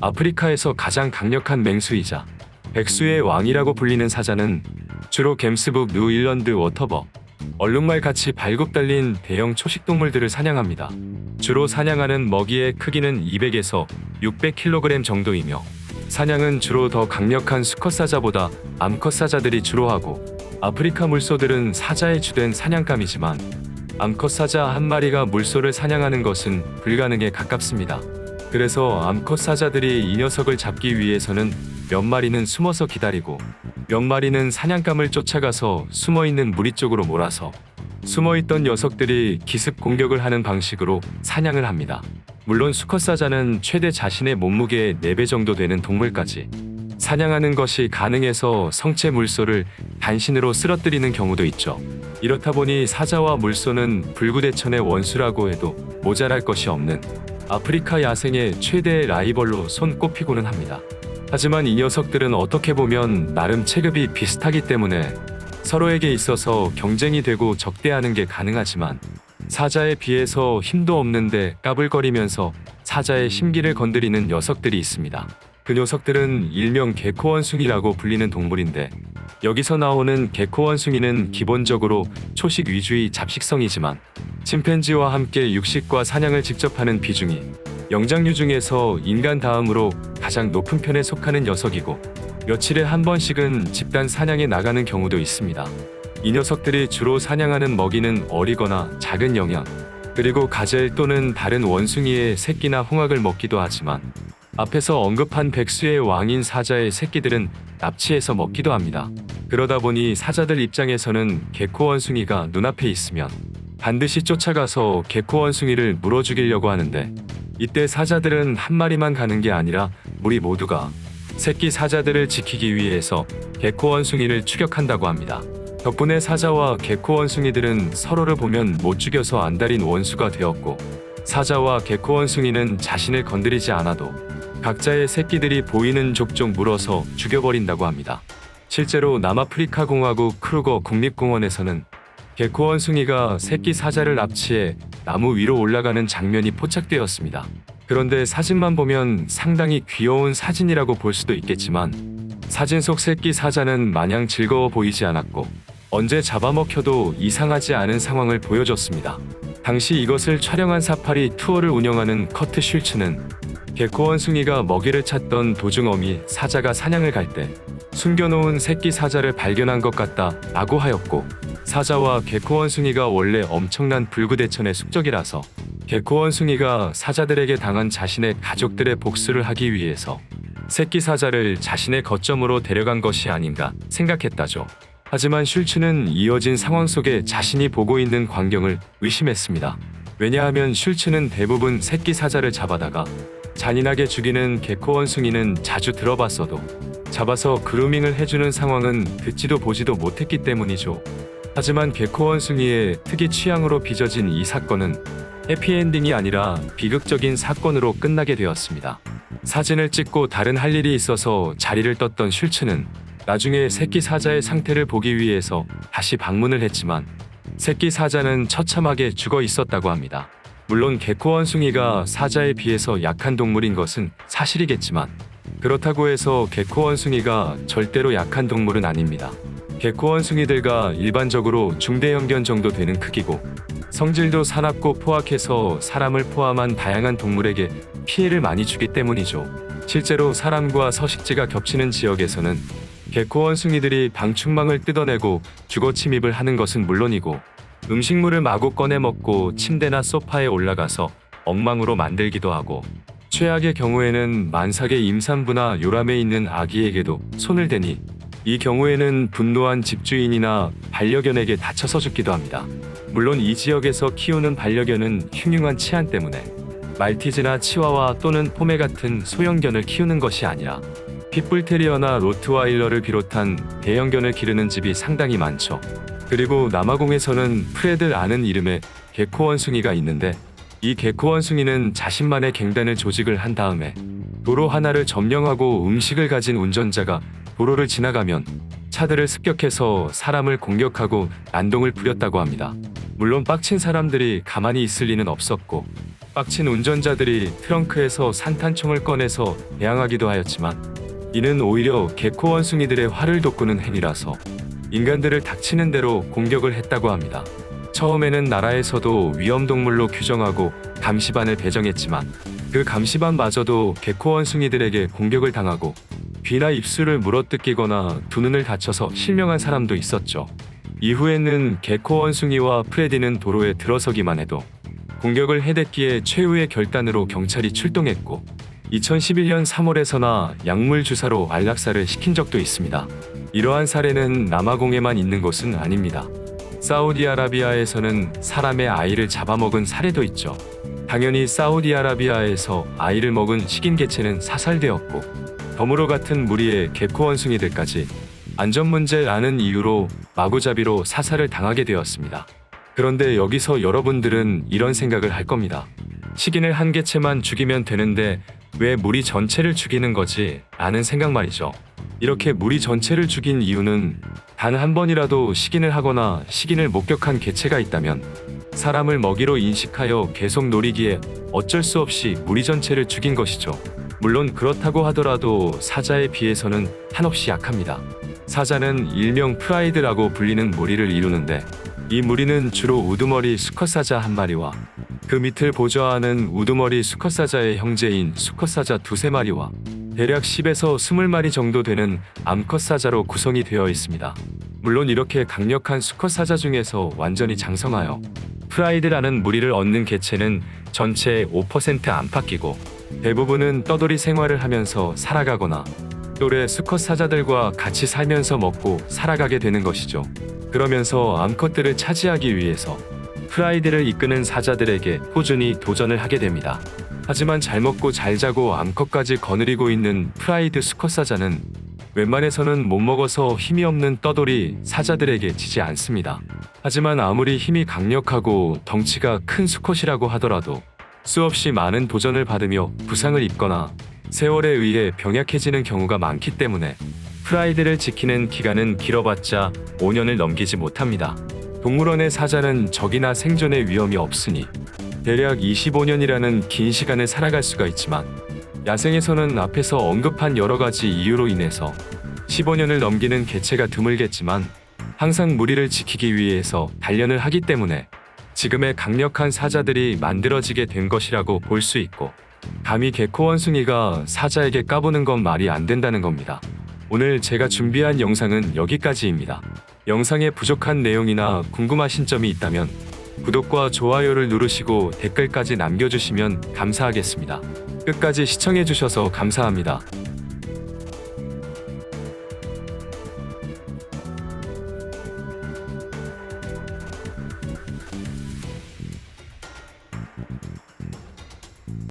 아프리카에서 가장 강력한 맹수이자 백수의 왕이라고 불리는 사자는 주로 겜스북 뉴일런드 워터버, 얼룩말 같이 발굽 달린 대형 초식 동물들을 사냥합니다. 주로 사냥하는 먹이의 크기는 200에서 600kg 정도이며 사냥은 주로 더 강력한 수컷 사자보다 암컷 사자들이 주로 하고 아프리카 물소들은 사자의 주된 사냥감이지만 암컷 사자 한 마리가 물소를 사냥하는 것은 불가능에 가깝습니다. 그래서 암컷 사자들이 이 녀석을 잡기 위해서는 몇 마리는 숨어서 기다리고 몇 마리는 사냥감을 쫓아가서 숨어 있는 무리 쪽으로 몰아서 숨어 있던 녀석들이 기습 공격을 하는 방식으로 사냥을 합니다. 물론 수컷 사자는 최대 자신의 몸무게의 4배 정도 되는 동물까지 사냥하는 것이 가능해서 성체 물소를 단신으로 쓰러뜨리는 경우도 있죠. 이렇다 보니 사자와 물소는 불구대천의 원수라고 해도 모자랄 것이 없는 아프리카 야생의 최대 라이벌로 손꼽히고는 합니다. 하지만 이 녀석들은 어떻게 보면 나름 체급이 비슷하기 때문에 서로에게 있어서 경쟁이 되고 적대하는 게 가능하지만 사자에 비해서 힘도 없는데 까불거리면서 사자의 심기를 건드리는 녀석들이 있습니다. 그 녀석들은 일명 개코원숭이라고 불리는 동물인데 여기서 나오는 개코 원숭이는 기본적으로 초식 위주의 잡식성이지만 침팬지와 함께 육식과 사냥을 직접 하는 비중이 영장류 중에서 인간 다음으로 가장 높은 편에 속하는 녀석이고 며칠에 한 번씩은 집단 사냥에 나가는 경우도 있습니다. 이 녀석들이 주로 사냥하는 먹이는 어리거나 작은 영양, 그리고 가젤 또는 다른 원숭이의 새끼나 홍학을 먹기도 하지만 앞에서 언급한 백수의 왕인 사자의 새끼들은 납치해서 먹기도 합니다. 그러다 보니 사자들 입장에서는 개코 원숭이가 눈앞에 있으면 반드시 쫓아가서 개코 원숭이를 물어 죽이려고 하는데 이때 사자들은 한 마리만 가는 게 아니라 우리 모두가 새끼 사자들을 지키기 위해서 개코 원숭이를 추격한다고 합니다. 덕분에 사자와 개코 원숭이들은 서로를 보면 못 죽여서 안달인 원수가 되었고 사자와 개코 원숭이는 자신을 건드리지 않아도 각자의 새끼들이 보이는 족족 물어서 죽여버린다고 합니다. 실제로 남아프리카 공화국 크루거 국립공원에서는 개코 원숭이가 새끼 사자를 납치해 나무 위로 올라가는 장면이 포착되었습니다. 그런데 사진만 보면 상당히 귀여운 사진이라고 볼 수도 있겠지만 사진 속 새끼 사자는 마냥 즐거워 보이지 않았고 언제 잡아먹혀도 이상하지 않은 상황을 보여줬습니다. 당시 이것을 촬영한 사파리 투어를 운영하는 커트 슐츠는 개코 원숭이가 먹이를 찾던 도중 어미 사자가 사냥을 갈 때 숨겨놓은 새끼 사자를 발견한 것 같다 라고 하였고 사자와 개코 원숭이가 원래 엄청난 불구대천의 숙적이라서 개코 원숭이가 사자들에게 당한 자신의 가족들의 복수를 하기 위해서 새끼 사자를 자신의 거점으로 데려간 것이 아닌가 생각했다죠. 하지만 슐츠는 이어진 상황 속에 자신이 보고 있는 광경을 의심했습니다. 왜냐하면 슐츠는 대부분 새끼 사자를 잡아다가 잔인하게 죽이는 개코 원숭이는 자주 들어봤어도 잡아서 그루밍을 해주는 상황은 듣지도 보지도 못했기 때문이죠. 하지만 개코 원숭이의 특이 취향으로 빚어진 이 사건은 해피엔딩이 아니라 비극적인 사건으로 끝나게 되었습니다. 사진을 찍고 다른 할 일이 있어서 자리를 떴던 슐츠는 나중에 새끼 사자의 상태를 보기 위해서 다시 방문을 했지만 새끼 사자는 처참하게 죽어 있었다고 합니다. 물론 개코 원숭이가 사자에 비해서 약한 동물인 것은 사실이겠지만 그렇다고 해서 개코 원숭이가 절대로 약한 동물은 아닙니다. 개코 원숭이들과 일반적으로 중대형견 정도 되는 크기고 성질도 사납고 포악해서 사람을 포함한 다양한 동물에게 피해를 많이 주기 때문이죠. 실제로 사람과 서식지가 겹치는 지역에서는 개코 원숭이들이 방충망을 뜯어내고 주거 침입을 하는 것은 물론이고 음식물을 마구 꺼내 먹고 침대나 소파에 올라가서 엉망으로 만들기도 하고 최악의 경우에는 만삭의 임산부나 요람에 있는 아기에게도 손을 대니 이 경우에는 분노한 집주인이나 반려견에게 다쳐서 죽기도 합니다. 물론 이 지역에서 키우는 반려견은 흉흉한 치안 때문에 말티즈나 치와와 또는 포메 같은 소형견을 키우는 것이 아니라 핏불테리어나 로트와일러를 비롯한 대형견을 기르는 집이 상당히 많죠. 그리고 남아공에서는 프레드 아는 이름의 개코 원숭이가 있는데 이 개코 원숭이는 자신만의 갱단을 조직을 한 다음에 도로 하나를 점령하고 음식을 가진 운전자가 도로를 지나가면 차들을 습격해서 사람을 공격하고 난동을 부렸다고 합니다. 물론 빡친 사람들이 가만히 있을 리는 없었고 빡친 운전자들이 트렁크에서 산탄총을 꺼내서 대항하기도 하였지만 이는 오히려 개코 원숭이들의 화를 돋구는 행위라서 인간들을 닥치는 대로 공격을 했다고 합니다. 처음에는 나라에서도 위험동물로 규정하고 감시반을 배정했지만 그 감시반마저도 개코 원숭이들에게 공격을 당하고 귀나 입술을 물어뜯기거나 두 눈을 다쳐서 실명한 사람도 있었죠. 이후에는 개코 원숭이와 프레디는 도로에 들어서기만 해도 공격을 해댔기에 최후의 결단으로 경찰이 출동했고 2011년 3월에서나 약물 주사로 안락사를 시킨 적도 있습니다. 이러한 사례는 남아공에만 있는 것은 아닙니다. 사우디아라비아에서는 사람의 아이를 잡아먹은 사례도 있죠. 당연히 사우디아라비아에서 아이를 먹은 식인 개체는 사살되었고 덤으로 같은 무리의 개코 원숭이들까지 안전 문제라는 이유로 마구잡이로 사살을 당하게 되었습니다. 그런데 여기서 여러분들은 이런 생각을 할 겁니다. 식인을 한 개체만 죽이면 되는데 왜 무리 전체를 죽이는 거지? 라는 생각 말이죠. 이렇게 무리 전체를 죽인 이유는 단 한 번이라도 식인을 하거나 식인을 목격한 개체가 있다면 사람을 먹이로 인식하여 계속 노리기에 어쩔 수 없이 무리 전체를 죽인 것이죠. 물론 그렇다고 하더라도 사자에 비해서는 한없이 약합니다. 사자는 일명 프라이드라고 불리는 무리를 이루는데 이 무리는 주로 우두머리 수컷사자 한 마리와 그 밑을 보좌하는 우두머리 수컷사자의 형제인 수컷사자 두세 마리와 대략 10에서 20마리 정도 되는 암컷 사자로 구성이 되어 있습니다. 물론 이렇게 강력한 수컷 사자 중에서 완전히 장성하여 프라이드라는 무리를 얻는 개체는 전체의 5% 안팎이고 대부분은 떠돌이 생활을 하면서 살아가거나 또래 수컷 사자들과 같이 살면서 먹고 살아가게 되는 것이죠. 그러면서 암컷들을 차지하기 위해서 프라이드를 이끄는 사자들에게 꾸준히 도전을 하게 됩니다. 하지만 잘 먹고 잘 자고 암컷까지 거느리고 있는 프라이드 수컷 사자는 웬만해서는 못 먹어서 힘이 없는 떠돌이 사자들에게 지지 않습니다. 하지만 아무리 힘이 강력하고 덩치가 큰 수컷이라고 하더라도 수없이 많은 도전을 받으며 부상을 입거나 세월에 의해 병약해지는 경우가 많기 때문에 프라이드를 지키는 기간은 길어봤자 5년을 넘기지 못합니다. 동물원의 사자는 적이나 생존의 위험이 없으니 대략 25년이라는 긴 시간을 살아갈 수가 있지만 야생에서는 앞에서 언급한 여러 가지 이유로 인해서 15년을 넘기는 개체가 드물겠지만 항상 무리를 지키기 위해서 단련을 하기 때문에 지금의 강력한 사자들이 만들어지게 된 것이라고 볼 수 있고 감히 개코 원숭이가 사자에게 까부는 건 말이 안 된다는 겁니다. 오늘 제가 준비한 영상은 여기까지입니다. 영상에 부족한 내용이나 궁금하신 점이 있다면 구독과 좋아요를 누르시고 댓글까지 남겨주시면 감사하겠습니다. 끝까지 시청해주셔서 감사합니다.